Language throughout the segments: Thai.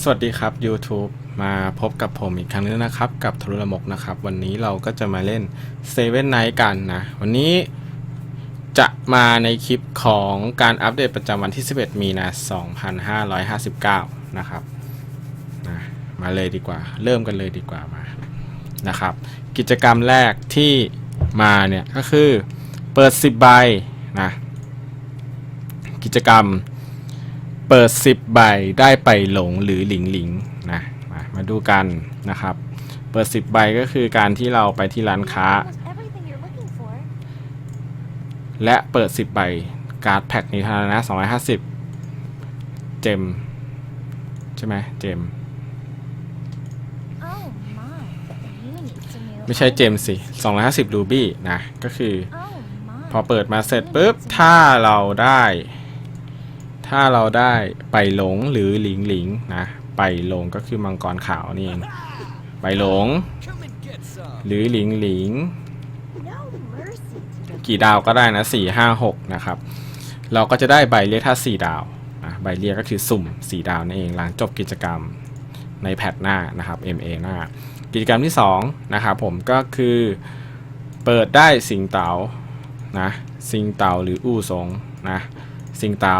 สวัสดีครับ YouTube มาพบกับผมอีกครั้งนึงนะครับ กับทรุรมกนะครับ วันนี้เราก็จะมาเล่น Seven Night กันนะ วันนี้จะมาในคลิปของการอัปเดตประจำวันที่ 11 มีนา2559 นะครับนะมาเลยดีกว่า เริ่มกันเลยดีกว่ามานะครับ กิจกรรมแรกที่มาเนี่ยก็คือเปิด 10 ใบนะ กิจกรรม เปิด 10 ใบได้ไปหลงหรือหลิงหลิงนะมามาดูกันนะครับ เปิด 10 ใบก็คือการที่เราไปที่ร้านค้า Almost everything you're looking for. และเปิด 10 ใบการ์ดแพ็กนี้เท่านั้นนะ250 เจมใช่ไหมเจม Oh my, you need some new. ไม่ใช่เจมสิ250รูบี้นะก็คือ Oh my. พอเปิดมาเสร็จปุ๊บถ้าเราได้ ถ้าเราได้ไปหลงหรือหลิงหลิงนะไปหลงก็คือมังกรขาวนี่เองไปหลง หรือหลิงหลิง กี่ดาวก็ได้นะสี่ห้าหกนะครับ เราก็จะได้ใบเรียกถ้าสี่ดาวนะใบเรียกก็คือสุ่มสี่ดาวนั่นเองหลังจบกิจกรรมในแพทหน้านะครับ MA หน้า กิจกรรมที่2นะครับผมก็คือเปิดได้สิงเตานะสิงเตาหรืออู้สงนะสิงเตา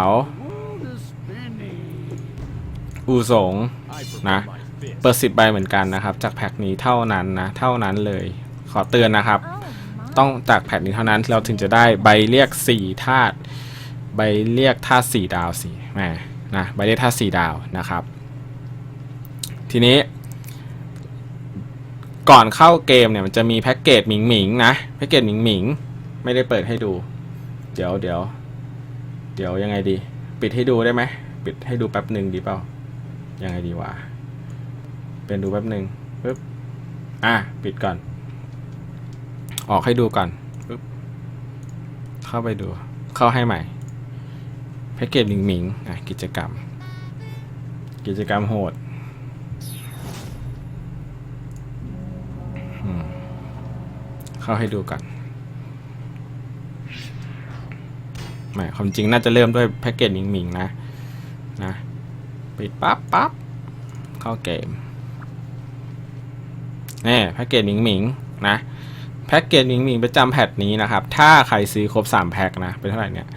อู้สง I prefer Nah. my fist. เปิด10ใบเหมือนกันนะครับ จากแพ็คนี้เท่านั้นนะ เท่านั้นเลย ขอเตือนนะครับ Oh my. ต้องจากแผ่นนี้เท่านั้นเราถึงจะได้ใบเรียก4ธาตุใบเรียกธาตุ4ดาวสิแหมนะใบเรียกธาตุ4ดาวนะครับ ทีนี้ ก่อนเข้าเกมเนี่ยมันจะมีแพ็กเกจหมิงหมิงๆนะแพ็กเกจหมิงหมิงๆไม่ได้เปิดให้ดู เดี๋ยวเดี๋ยวเดี๋ยวยังไงดี ปิดให้ดูได้ไหมปิดให้ดูแป๊บหนึ่งดีเปล่า ยังไงดีวะ เป็นดูแป๊บหนึ่งปึ๊บ อะ ปิดก่อน ออกให้ดูก่อนปึ๊บ เข้าไปดู เข้าให้ใหม่ แพ็กเกจหมิงหมิงอะ กิจกรรม กิจกรรมโหดอืมเข้าให้ดูก่อนไม่ความจริงน่าจะเริ่มด้วยแพ็กเกจหมิงหมิงนะ นะ ปิดปั๊บปั๊บเข้าเกมนี่แพ็กเกจหมิงหมิงนะแพ็กเกจหมิงหมิงประจำแพทนี้นะครับ ถ้าใครซื้อครบ 3 แพ็คนะ เป็นเท่าไหร่เนี่ย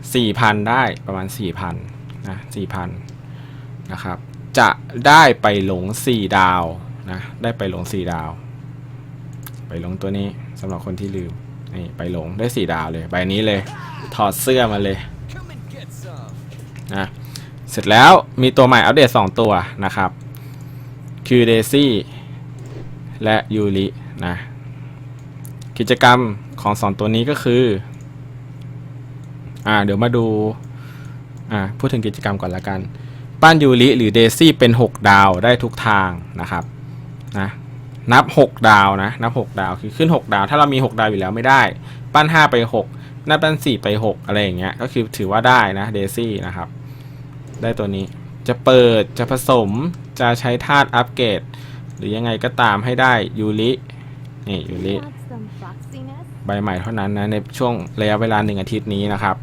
4,000ได้ประมาณ4,000นะ4,000นะครับ จะได้ไปหลง 4 ดาวนะได้ไปหลง 4 ดาว ไปหลงตัวนี้สำหรับคนที่ลืมนี่ไปหลงได้ 4 ดาวเลย ใบนี้เลย ถอดเสื้อมาเลยนะ เสร็จแล้วมีตัวใหม่อัปเดต 2 ตัวนะครับคือเดซี่และยูรินะกิจกรรมของ 2 ตัวนี้ก็คืออ่าเดี๋ยวมาดูอ่าพูดถึงกิจกรรมก่อนละกัน ปั้นยูริหรือเดซี่เป็น 6 ดาวได้ทุกทางนะครับนะนับ 6 ดาวนะนับ 6 ดาวคือขึ้น 6 ดาว ถ้าเรามี 6 ดาวอยู่แล้วไม่ได้ ปั้น 5 ไป 6 นับปั้น 4 ไป 6 อะไรอย่างเงี้ยก็คือถือว่าได้นะเดซี่นะครับ ได้ตัวนี้ จะเปิดจะผสมจะใช้ธาตุอัปเกรด หรือยังไงก็ตามให้ได้ยูรินี่ยูริใบใหม่เท่านั้นนะ ในช่วงระยะเวลาหนึ่งอาทิตย์นี้นะครับ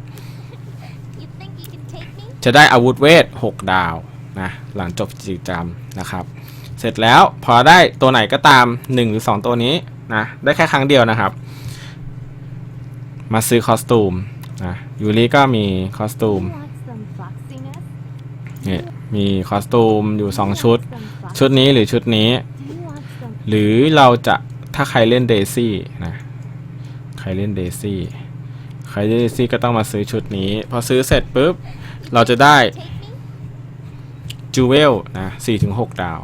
จะได้อาวุธเวท 6 ดาวนะหลังจบกิจกรรมนะครับ เสร็จแล้วพอได้ตัวไหนก็ตาม 1 หรือ 2 ตัวนี้นะได้แค่ครั้งเดียวนะครับ มาซื้อคอสตูมนะยูริก็มีคอสตูม เนี่ยมีคอสตูมอยู่ 2 ชุด ชุดนี้หรือชุดนี้ หรือเราจะถ้าใครเล่นเดซี่นะใครเล่นเดซี่ใครเล่นเดซี่ก็ต้องมาซื้อชุดนี้ พอซื้อเสร็จปุ๊บ เราจะได้จูเวลนะสี่ถึงหกดาว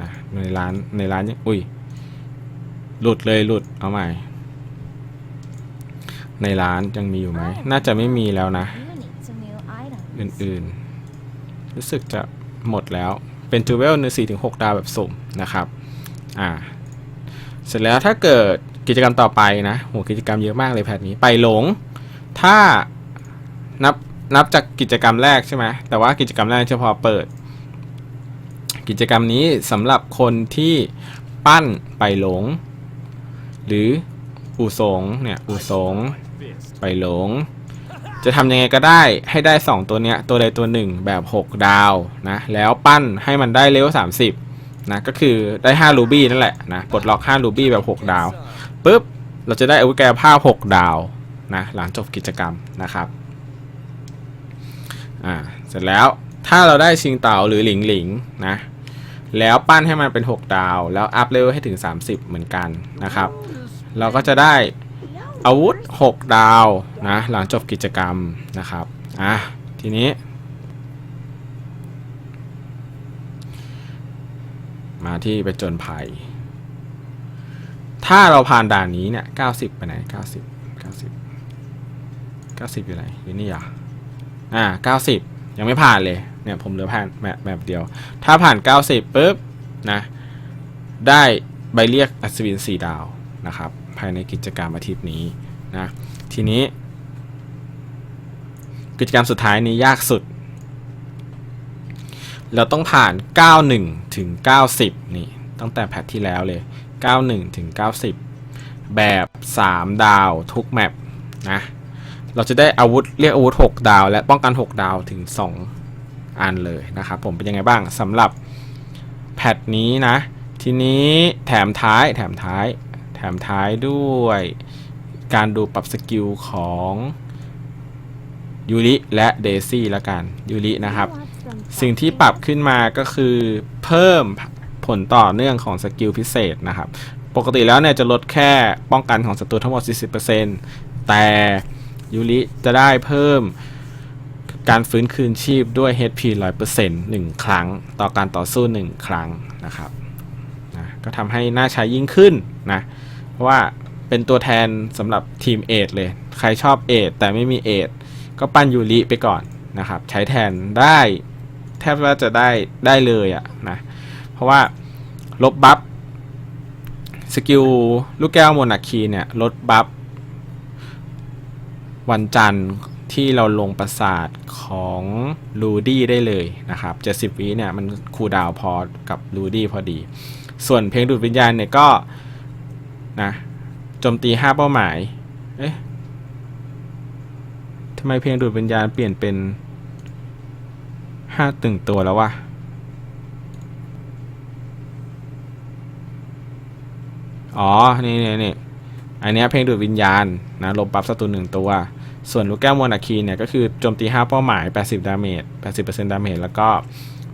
นะในร้านในร้านอุ้ยหลุดเลยหลุดเอาใหม่ ในร้านยังมีอยู่ไหม น่าจะไม่มีแล้วนะ อื่นๆ รู้สึกจะหมดแล้วเป็นจูเวลในสี่ถึงหกดาวแบบสุ่มนะครับอ่าเสร็จแล้วถ้าเกิดกิจกรรมต่อไปนะโหกิจกรรมเยอะมากเลยแพทนี้ไปหลง ถ้านับนับจากกิจกรรมแรกใช่ไหมแต่ว่ากิจกรรมแรกเฉพาะเปิด กิจกรรมนี้สำหรับคนที่ปั้นไปหลง หรืออูสงเนี่ยอูสงไปหลง จะทำยังไงก็ได้ให้ได้ 2 ตัวเนี้ยตัวใดตัวหนึ่งแบบ 6 ดาวนะแล้วปั้นให้มันได้เลเวล30นะก็คือได้ 5 รูบี้นั่นแหละนะปลดล็อก 5 รูบี้แบบ 6 ดาวปุ๊บเราจะได้อาวุธกายภาพ 6 ดาวนะหลังจบกิจกรรมนะครับอ่าเสร็จแล้วถ้าเราได้ชิงเต่าหรือหลิงหลิงนะแล้วปั้นให้มันเป็น 6 ดาว แล้วอัพเลเวลให้ถึง 30 เหมือนกันนะครับ เราก็จะได้ อาวุธ 6 ดาวนะ หลังจบกิจกรรมนะครับ อะ ทีนี้ มาที่ไปจนภัย ถ้าเราผ่านด่านนี้เนี่ย 90 ไปไหน 90 90 90 อยู่ไหน อยู่นี่อะอ่า 90 ยังไม่ผ่านเลย เนี่ยผมเหลือผ่านแบบแบบเดียว ถ้าผ่าน 90ปุ๊บนะ ได้ใบเรียกอัศวิน 4 ดาวนะครับ ภายในกิจกรรมอาทิตย์นี้นะ ทีนี้ กิจกรรมสุดท้ายนี้ยากสุด เราต้องผ่าน 91 ถึง 90 นี่ ตั้งแต่แพทที่แล้วเลย 91 ถึง 90 แบบ 3 ดาวทุกแมปนะ เราจะได้อาวุธเรียกอาวุธ 6 ดาว และป้องกัน 6 ดาวถึง 2 อันเลยนะครับผมเป็นยังไงบ้างสำหรับแพทนี้นะ ทีนี้แถมท้ายแถมท้าย แถมท้ายด้วย การดูปรับสกิลของยูริและเดซี่ละกันยูรินะครับ สิ่งที่ปรับขึ้นมาก็คือเพิ่มผลต่อเนื่องของสกิลพิเศษนะครับ ปกติแล้วเนี่ยจะลดแค่ป้องกันของศัตรูทั้งหมด 40%แต่ยูริจะได้เพิ่มการฟื้นคืนชีพด้วย HP 100% 1 ครั้ง ต่อการต่อสู้ 1 ครั้งนะครับนะก็ทำให้น่าใช้ยิ่งขึ้นนะ เพราะว่าเป็นตัวแทนสำหรับทีมเอทเลย ใครชอบเอทแต่ไม่มีเอทก็ปั้นยูริไปก่อนนะครับ ใช้แทนได้แทบว่าจะได้ได้เลยอะนะ เพราะว่าลบบัฟสกิลลูกแก้วโมนาคีเนี่ย ลดบัฟวันจันทร์ที่เราลงประสาทของลูดี้ได้เลยนะครับ 70วิเนี่ย มันคูดาวพอกับลูดี้พอดี ส่วนเพลงดูดวิญญาณเนี่ยก็ นะโจมตี5เป้าหมาย เอ๊ะทำไมเพลงดูดวิญญาณเปลี่ยนเป็นห้าตึงตัวแล้ววะอ๋อ นี่นี่นี่อันนี้เพลงดูดวิญญาณนะลบบัฟศัตรูหนึ่งตัว ส่วนลูกแก้วมวนาคีเนี่ยก็คือโจมตี 5 เป้าหมาย 80 ดาเมจ 80%ดาเมจ แล้วก็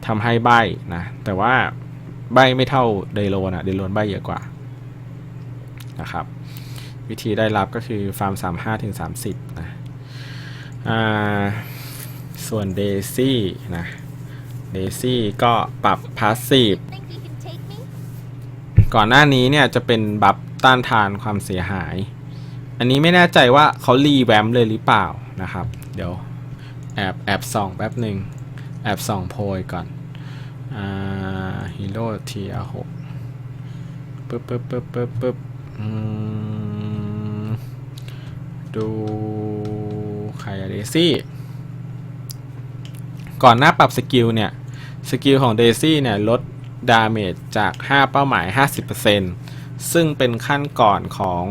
ทำให้ใบนะ แต่ว่าใบไม่เท่าเดโลนะ เดโลนใบเยอะกว่า นะครับ วิธีได้รับก็คือฟาร์ม 35ถึง30 นะอ่าส่วนเดซี่นะเดซี่ก็ปรับพาสซีฟ Think you can take me? ก่อนหน้านี้เนี่ยจะเป็นบัฟต้านทานความเสียหาย อันนี้ไม่แน่ใจว่าเขารีแวมป์เลยหรือเปล่านะครับ เดี๋ยวแอบแอบส่องแป๊บหนึ่งแอบส่องโพยก่อนอ่าฮีโร่เทียหกปึ๊บปึ๊บปึ๊บปึ๊บปึ๊บอืม ดูใครอะเดซี่ ก่อนหน้าปรับสกิลเนี่ย สกิลของเดซี่เนี่ย ลดดาเมจจาก 5 เป้าหมาย 50%ซึ่งเป็นขั้นก่อนของ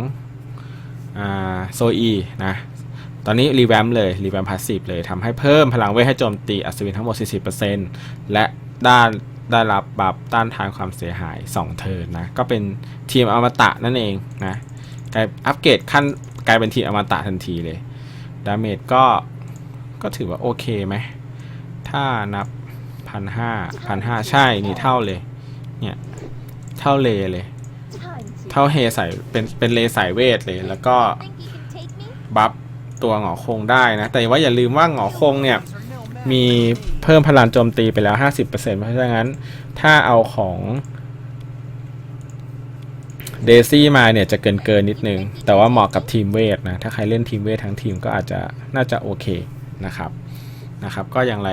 โซอีนะ ตอนนี้รีแวมเลย รีแวมพาสซีฟเลยทำให้เพิ่มพลังเวทให้โจมตีอัศวินทั้งหมด 40%และด้าน ได้รับบัฟต้านทานความเสียหาย 2 เทิร์นนะ ก็เป็นทีมอมตะนั่นเองนะกลายอัปเกรดขั้นกลายเป็นทีมอมตะทันทีเลย ดาเมจก็ก็ถือว่าโอเคไหม ถ้านับพันห้าพันห้าใช่ นี่เท่าเลย เนี่ย เท่าเลเลย เท่าเฮใส่เป็นเป็นเลสายเวทเลย แล้วก็บัฟตัวหงอคงได้นะ แต่ว่าอย่าลืมว่าหงอคงเนี่ย มีเพิ่มพลังโจมตีไปแล้ว 50%เพราะฉะนั้นถ้าเอาของเดซี่มาเนี่ยจะเกินเกินนิดนึง แต่ว่าเหมาะกับทีมเวทนะ ถ้าใครเล่นทีมเวททั้งทีมก็อาจจะน่าจะโอเคนะครับนะครับ ก็อย่างไร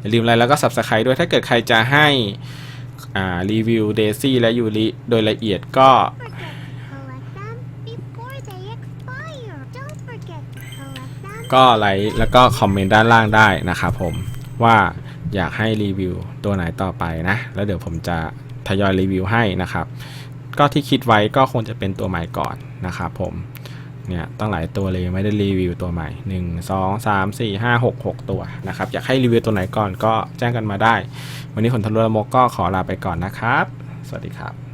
อย่าลืมอะไรแล้วก็ subscribe ด้วยถ้าเกิดใครจะให้รีวิวเดซี่และยูริโดยละเอียดก็ ก็ไลค์แล้วก็คอมเมนต์ด้านล่างได้นะครับผมว่าอยากให้รีวิวตัวไหนต่อไปนะ แล้วเดี๋ยวผมจะทยอยรีวิวให้นะครับ ก็ที่คิดไว้ก็คงจะเป็นตัวใหม่ก่อนนะครับผมเนี่ยตั้งหลายตัวเลยไม่ได้รีวิวตัวใหม่ 1 2 3 4 5 6 6 ตัวนะครับ อยากให้รีวิวตัวไหนก่อนก็แจ้งกันมาได้ วันนี้คนทะลุละมกก็ขอลาไปก่อนนะครับ สวัสดีครับ